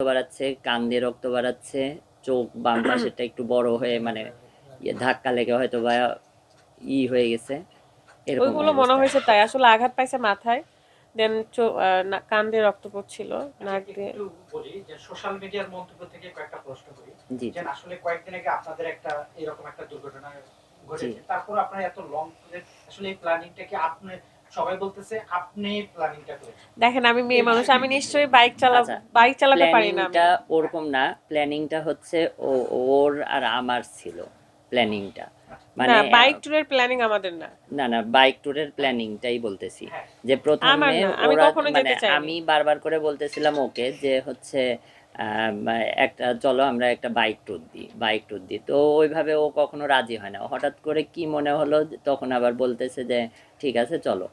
বাড়াচ্ছে কান দিয়ে রক্ত বাড়াচ্ছে চোখ বাম পাশেরটা একটু বড় হয়ে মানে ইয়ে ধাক্কা লেগে হয়তো বা ই হয়ে গেছে। ওইগুলো মনে হয়েছে তাই আসলে আঘাত পাইছে মাথায় দেন কান দিয়ে রক্ত পড়ছিল নাক দিয়ে। বলি যে সোশ্যাল মিডিয়ার মন্তব্য থেকে কয়েকটা প্রশ্ন করি। জি যে আসলে কয়েকদিন আগে আপনাদের একটা এরকম একটা দুর্ঘটনা ঘটেছে তারপর আপনার এত লং আসলে এই প্ল্যানিংটা কি আপনি সবাই বলতেছে আপনি প্ল্যানিংটা দেখেন আমি মেয়ে মানুষ আমি নিশ্চয়ই বাইক চালা আচ্ছা, বাইক চালাতে পারি না। প্ল্যানিংটা ওরকম না। প্ল্যানিংটা হচ্ছে ও ওর আর আমার ছিল প্ল্যানিংটা মানে বাইক ট্যুরের প্ল্যানিং আমাদের না। না না বাইক ট্যুরের প্ল্যানিংটাই বলতেছি। হ্যাঁ। যে প্রথমে আমি ওরা কখনো যেতে মানে আমি বারবার করে বলতেছিলাম ওকে যে হচ্ছে একটা চলো আমরা একটা বাইক ট্যুর দিই বাইক ট্যুর দিই তো ওইভাবে ও কখনো রাজি হয় না। হঠাৎ করে কি মনে হলো তখন আবার বলতেছে যে ঠিক আছে চলো।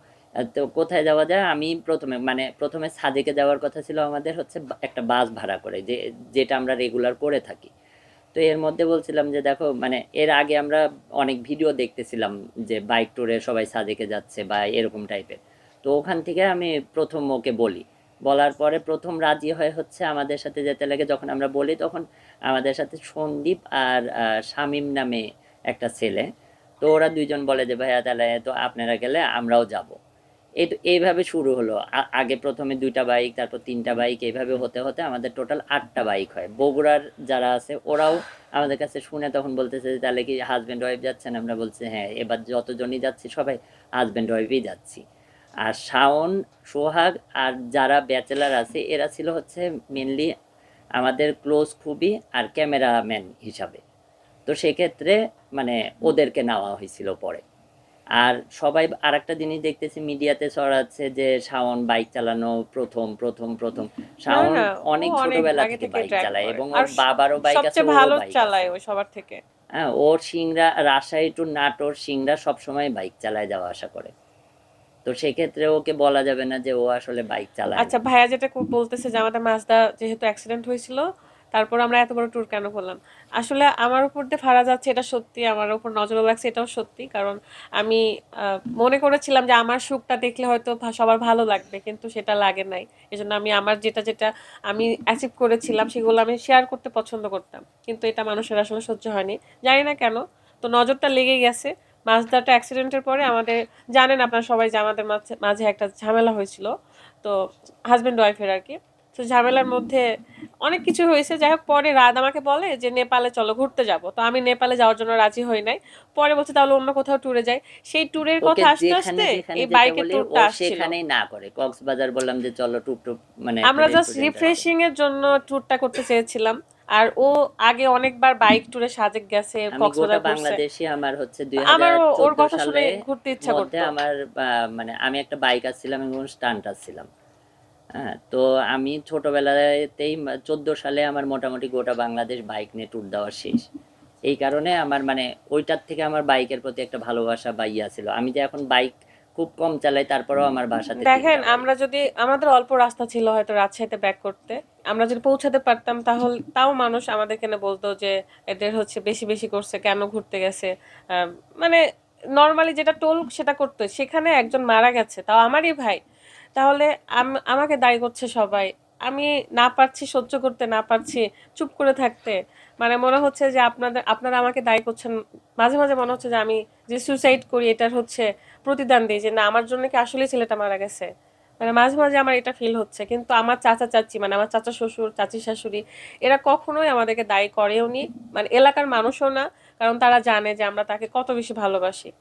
তো কোথায় যাওয়া যায়? আমি প্রথমে মানে প্রথমে সাজেকে যাওয়ার কথা ছিল আমাদের হচ্ছে একটা বাস ভাড়া করে, যে, যেটা আমরা রেগুলার করে থাকি। তো এর মধ্যে বলছিলাম যে, দেখো মানে এর আগে আমরা অনেক ভিডিও দেখতেছিলাম যে বাইক ট্যুরে সবাই সাজেকে যাচ্ছে বা এরকম টাইপের তো ওখান থেকে আমি প্রথম ওকে বলি। বলার পরে প্রথম রাজি হয়ে হচ্ছে আমাদের সাথে যেতে লাগে। যখন আমরা বলি, তখন আমাদের সাথে সন্দীপ আর শামীম নামে একটা ছেলে। তো ওরা দুইজন বলে যে, ভাইয়া, তাহলে তো আপনারা গেলে আমরাও যাব। এইভাবে শুরু হলো। আগে প্রথমে দুইটা বাইক তারপর তিনটা বাইক এইভাবে হতে হতে আমাদের টোটাল আটটা বাইক হয়। বগুড়ার যারা আছে, ওরাও আমাদের কাছে শুনে তখন বলতেছে যে, তাহলে কি হাজব্যান্ড ওয়াইফ যাচ্ছেন? আমরা বলছি হ্যাঁ এবার যতজনই যাচ্ছি, সবাই হাজব্যান্ড ওয়াইফই যাচ্ছি। আর শাওন, সোহাগ আর যারা ব্যাচেলার আছে, এরা ছিল হচ্ছে মেনলি আমাদের ক্লোজ খুবই আর ক্যামেরাম্যান হিসাবে। তো সেক্ষেত্রে মানে ওদেরকে নেওয়া হয়েছিল পরে। আর সবাই আর একটা জিনিস দেখতেছি মিডিয়াতে ছড়াচ্ছে যে শাওন বাইক চালানো প্রথম প্রথম প্রথম শাওন অনেক ছোটবেলা থেকে বাইক চালায় এবং ওর বাবারও বাইক আছে সবচেয়ে ভালো চালায়। ওই সবার থেকে হ্যাঁ ওর সিংড়া রাজশাহী টু নাটোর সিংড়া সবসময় বাইক চালায় যাওয়া আসা করে তো সেক্ষেত্রে ওকে বলা যাবে না যে ও আসলে বাইক চালায় আচ্ছা। ভাইয়া যেটা বলতেছে যে আমাদের মাজদা যেহেতু অ্যাক্সিডেন্ট হয়েছিল তারপর আমরা এত বড় ট্যুর কেন করলাম? আসলে আমার উপর দিয়ে ফারা যাচ্ছে, এটা সত্যি। আমার উপর নজর লাগছে, এটাও সত্যি। কারণ আমি মনে করেছিলাম যে আমার সুখটা দেখলে হয়তো সবার ভালো লাগবে, কিন্তু সেটা লাগে নাই। এজন্য আমি আমার যেটা যেটা আমি অ্যাচিভ করেছিলাম, সেগুলো আমি শেয়ার করতে পছন্দ করতাম। কিন্তু এটা মানুষের আসলে সহ্য হয়নি। জানি না কেন, তো নজরটা লেগে গেছে। মাজদাটা অ্যাক্সিডেন্টের পরে আমাদের, জানেন আপনারা সবাই যে আমাদের মাঝে মাঝে একটা ঝামেলা হয়েছিল। তো হাজব্যান্ড ওয়াইফের আর কি। তো ঝামেলার মধ্যে অনেক কিছু হয়েছে। যাই হোক পরে রাত আমাকে বলে যে নেপালে চলো ঘুরতে যাব। তো আমি নেপালে যাওয়ার জন্য রাজি হই নাই। পরে বলছে তাহলে অন্য কোথাও ট্যুরে যাই। সেই ট্যুরের কথা আসতে আসতে এই যেতে বাইকের ট্যুরটা আসছিল। সেখানেই না করে। কক্সবাজার বললাম যে চলো টুক টুক মানে আমরা জাস্ট রিফ্রেশিং এর জন্য ট্যুরটা করতে চেয়েছিলাম। আর ও আগে অনেকবার বাইক ট্যুরে সাজেক গেছে কক্সবাজার বাংলাদেশে আমার হচ্ছে দুই আমার ওর কথা শুনে ঘুরতে ইচ্ছা করতো। আমার মানে আমি একটা বাইক আসছিলাম এবং স্টান্ট আসছিলাম। হ্যাঁ তো আমি ছোটবেলাতেই চোদ্দ সালে আমার মোটামুটি গোটা বাংলাদেশ বাইক নিয়ে ট্যুর দেওয়া শেষ। এই কারণে আমার মানে ওইটার থেকে আমার বাইকের প্রতি একটা ভালোবাসা বা ইয়া ছিল। আমি যে এখন বাইক খুব কম চালাই তারপরেও আমার বাসাতে দেখেন আমরা যদি আমাদের অল্প রাস্তা ছিল হয়তো রাজশাহীতে ব্যাক করতে। আমরা যদি পৌঁছাতে পারতাম তাহলে তাও মানুষ আমাদের কেন বলতো যে এদের হচ্ছে বেশি বেশি করছে কেন ঘুরতে গেছে? মানে নর্মালি যেটা টোল সেটা করতো। সেখানে একজন মারা গেছে তাও আমারই ভাই। তাহলে আম- আমাকে দায়ী করছে সবাই। আমি না পারছি, সহ্য করতে না পারছি চুপ করে থাকতে। মানে মনে হচ্ছে যে আপনাদের, আপনারা আমাকে দায়ী করছেন। মাঝে মাঝে মনে হচ্ছে যে আমি যে সুইসাইড করি, এটার হচ্ছে প্রতিদান দিই যে না, আমার জন্য কি আসলে ছেলেটা মারা গেছে? মানে মাঝে মাঝে আমার এটা ফিল হচ্ছে। কিন্তু আমার চাচা চাচি মানে আমার চাচা শ্বশুর, চাচি শাশুড়ি, এরা কখনোই আমাদেরকে দায়ী করেও নি মানে এলাকার মানুষও না, কারণ তারা জানে যে আমরা তাকে কত বেশি ভালোবাসি।